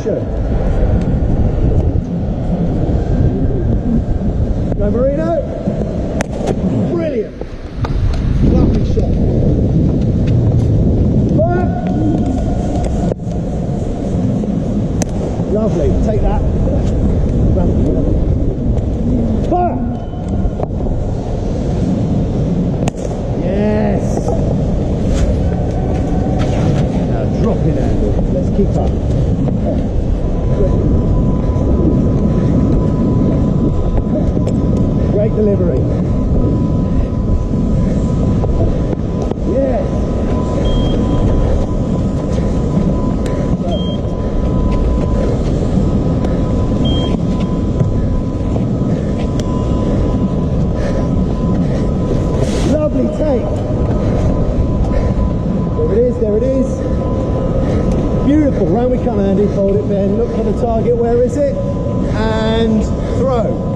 action. Go Marino. Brilliant. Lovely shot. Fire. Lovely. Take that. Fire. Yes. Now drop in Up. Great delivery. Yes. Lovely take. There it is, there it is. Beautiful. Round we come, Andy. Fold it, Ben. Look for the target. Where is it? And throw.